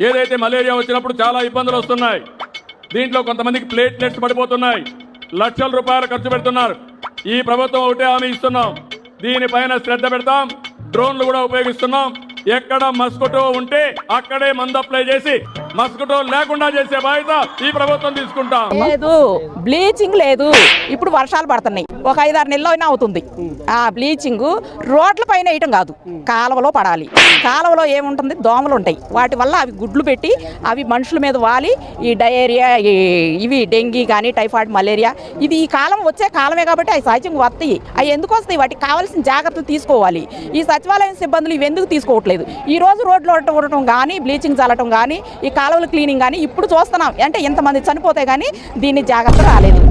ఏదైతే మలేరియా వచ్చినప్పుడు చాలా ఇబ్బందులు వస్తున్నాయి. దీంట్లో కొంతమందికి ప్లేట్లెట్స్ పడిపోతున్నాయి. లక్షల రూపాయలు ఖర్చు పెడుతున్నారు. ఈ ప్రభుత్వం ఒకటే హామీ ఇస్తున్నాం. దీనిపైన శ్రద్ధ పెడతాం. డ్రోన్లు కూడా ఉపయోగిస్తున్నాం. ఎక్కడ మస్కుటో ఉంటే అక్కడే మందు అప్లై చేసి మస్కుటో లేకుండా చేసే బాధ్యత ఈ ప్రభుత్వం తీసుకుంటాం. లేదు బ్లీచింగ్ లేదు. ఇప్పుడు వర్షాలు పడుతున్నాయి. ఒక ఐదారు నెలలు అయినా అవుతుంది. ఆ బ్లీచింగ్ రోడ్ల పైన వేయటం కాదు. కాలువలో పడాలి. కాలువలో ఏముంటుంది? దోమలు ఉంటాయి. వాటి వల్ల అవి గుడ్లు పెట్టి అవి మనుషుల మీద వాలి. ఈ డయేరియా ఈ ఇవి డెంగీ కానీ టైఫాయిడ్ మలేరియా ఇది ఈ కాలం వచ్చే కాలమే కాబట్టి అవి సహజంగా వస్తాయి. అవి ఎందుకు వస్తాయి? వాటికి కావాల్సిన జాగ్రత్తలు తీసుకోవాలి. ఈ సచివాలయం సిబ్బందులు ఇవి ఎందుకు తీసుకోవట్లేదు? ఈ రోజు రోడ్లు ఉండటం కానీ బ్లీచింగ్ చల్లటం కానీ ఈ కాలువల క్లీనింగ్ కానీ ఇప్పుడు చూస్తున్నాం అంటే ఇంతమంది చనిపోతే కానీ దీన్ని జాగ్రత్త రాలేదు